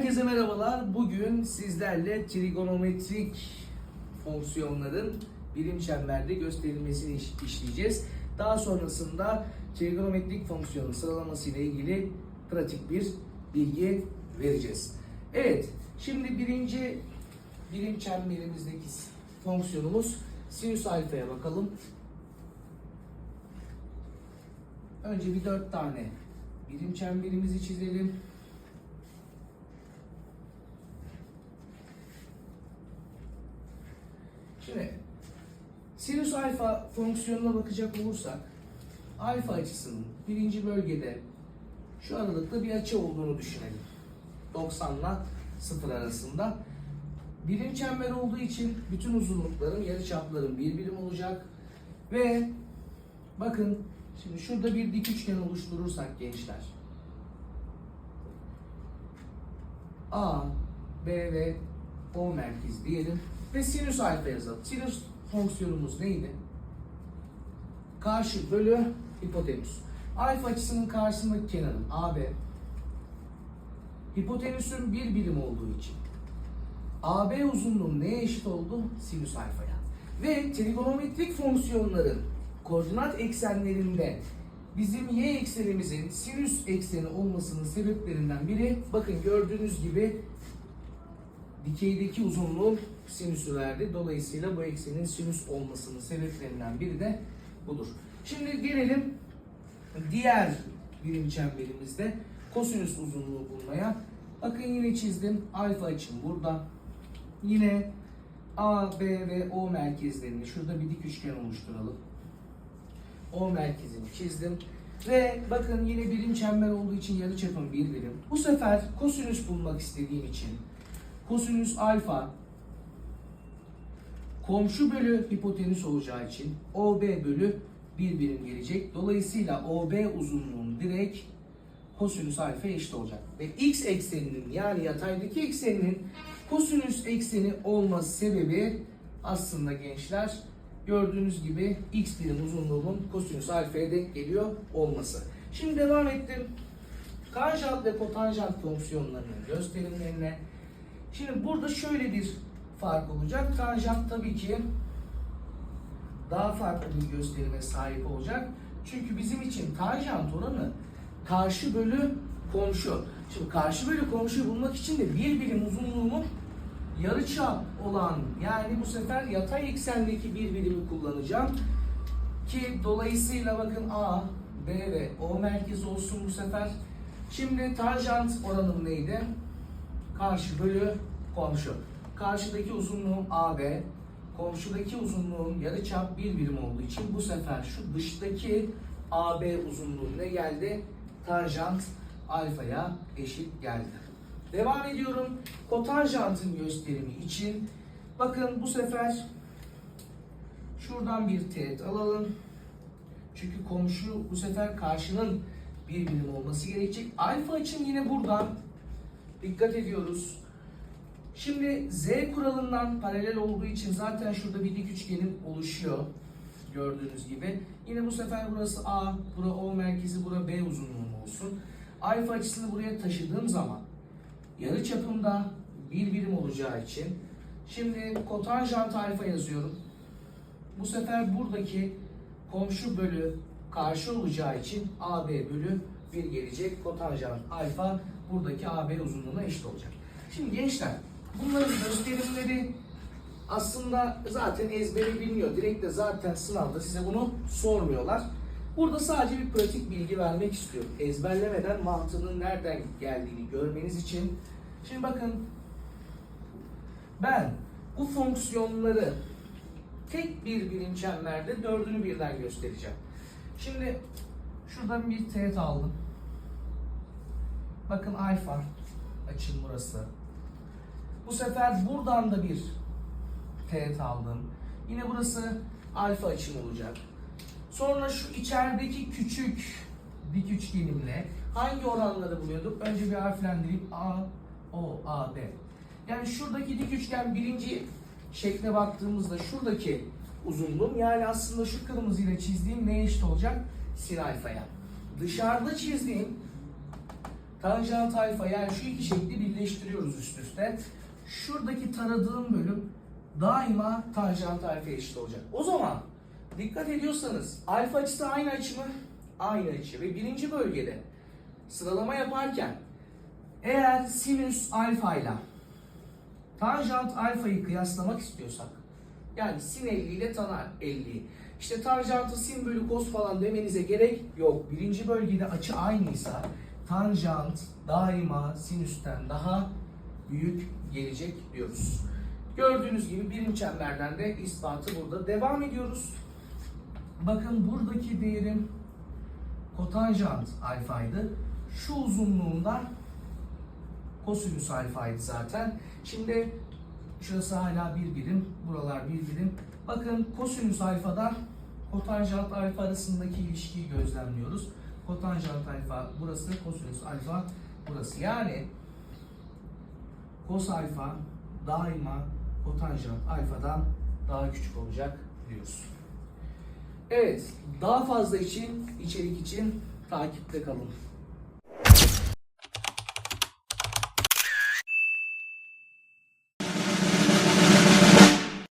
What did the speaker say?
Herkese merhabalar. Bugün sizlerle trigonometrik fonksiyonların birim çemberde gösterilmesini iş- işleyeceğiz. Daha sonrasında trigonometrik fonksiyonun sıralaması ile ilgili pratik bir bilgi vereceğiz. Evet, şimdi birinci birim çemberimizdeki fonksiyonumuz sinüs alfaya bakalım. Önce bir dört tane birim çemberimizi çizelim. Şimdi sinüs alfa fonksiyonuna bakacak olursak alfa açısının birinci bölgede şu aralıkta bir açı olduğunu düşünelim. 90 ile 0 arasında. Birim çember olduğu için bütün uzunlukların, yarıçapların bir birim olacak. Ve bakın şimdi şurada bir dik üçgen oluşturursak gençler. A, B ve O merkez diyelim. Ve sinüs alfa yazalım. Sinüs fonksiyonumuz neydi? Karşı bölü hipotenüs. Alfa açısının karşısındaki kenarın AB. Hipotenüsün bir birim olduğu için. AB uzunluğu neye eşit oldu? Sinüs alfaya. Ve trigonometrik fonksiyonların koordinat eksenlerinde bizim y eksenimizin sinüs ekseni olmasının sebeplerinden biri bakın gördüğünüz gibi dikeydeki uzunluğun sinüsü verdi. Dolayısıyla bu eksenin sinüs olmasının sebeplerinden biri de budur. Şimdi gelelim diğer birim çemberimizde kosinüs uzunluğu bulmaya. Bakın yine çizdim. Alfa açım burada. Yine A, B ve O merkezlerini şurada bir dik üçgen oluşturalım. O merkezini çizdim. Ve bakın yine birim çember olduğu için yarıçapım bir birim. Bu sefer kosinüs bulmak istediğim için kosinüs alfa komşu bölü hipotenüs olacağı için OB bölü bir birim gelecek. Dolayısıyla OB uzunluğun direkt kosinüs alfa eşit olacak. Ve x ekseninin yani yataydaki ekseninin kosinüs ekseni olması sebebi aslında gençler gördüğünüz gibi x birim uzunluğunun kosinüs alfaya denk geliyor olması. Şimdi devam ettim. Tanjant ve kotanjant fonksiyonlarının gösterimlerine. Şimdi burada şöyle bir fark olacak. Tanjant tabii ki daha farklı bir gösterime sahip olacak. Çünkü bizim için tanjant oranı karşı bölü komşu. Şimdi karşı bölü komşuyu bulmak için de bir birim uzunluğunun yarıçap olan yani bu sefer yatay eksendeki bir birimi kullanacağım. Ki dolayısıyla bakın A, B ve O merkezi olsun bu sefer. Şimdi tanjant oranım neydi? Karşı bölü komşu. Karşıdaki uzunluğum AB, komşudaki uzunluğum yarıçap bir birim olduğu için bu sefer şu dıştaki AB uzunluğu ne geldi? Tanjant alfaya eşit geldi. Devam ediyorum. Kotanjantın gösterimi için bakın bu sefer şuradan bir teğet alalım. Çünkü komşu bu sefer karşının bir birim olması gerekecek. Alfa için yine buradan dikkat ediyoruz. Şimdi z kuralından paralel olduğu için zaten şurada bir dik üçgenim oluşuyor. Gördüğünüz gibi. Yine bu sefer burası A, bura O merkezi, bura B uzunluğum olsun. Alfa açısını buraya taşıdığım zaman yarı çapında bir birim olacağı için şimdi kotanjant alfa yazıyorum. Bu sefer buradaki komşu bölü karşı olacağı için AB bölü 1 gelecek. Kotanjant alfa buradaki AB uzunluğuna eşit olacak. Şimdi gençler bunların gösterimleri aslında zaten ezbere biliniyor. Direkt de zaten sınavda size bunu sormuyorlar. Burada sadece bir pratik bilgi vermek istiyorum. Ezberlemeden mantığının nereden geldiğini görmeniz için. Şimdi bakın ben bu fonksiyonları tek bir birim çemberde dördünü birden göstereceğim. Şimdi şuradan bir teğet aldım. Bakın alfa açım burası. Bu sefer buradan da bir teğet aldım. Yine burası alfa açım olacak. Sonra şu içerideki küçük dik üçgenimle hangi oranları buluyorduk? Önce bir harflendireyim. A, O, A, B. Yani şuradaki dik üçgen birinci şekle baktığımızda şuradaki uzunluğum yani aslında şu kırmızıyla çizdiğim neye eşit olacak? Sin alfaya. Dışarıda çizdiğim tanjant alfa yani şu iki şekli birleştiriyoruz üst üste. Şuradaki taradığım bölüm daima tanjant alfa eşit olacak. O zaman dikkat ediyorsanız alfa açısı aynı açı mı? Aynı açı ve birinci bölgede sıralama yaparken eğer sinüs alfa ile tanjant alfayı kıyaslamak istiyorsak yani sin 50 ile tan 50 işte tanjantı sin bölü kos falan demenize gerek yok. Birinci bölgede açı aynıysa tanjant daima sinüsten daha büyük gelecek diyoruz. Gördüğünüz gibi birim çemberden de ispatı burada devam ediyoruz. Bakın buradaki değerim kotanjant alfaydı. Şu uzunluğundan kosinüs alfaydı zaten. Şimdi şurası hala bir birim, buralar bir birim. Bakın kosinüs alfadan kotanjant alfa arasındaki ilişkiyi gözlemliyoruz. Kotanjant alfa burası, kosinüs alfa burası. Yani kos alfa daima kotanjant alfadan daha küçük olacak diyoruz. Evet, daha fazla için, içerik için takipte kalın.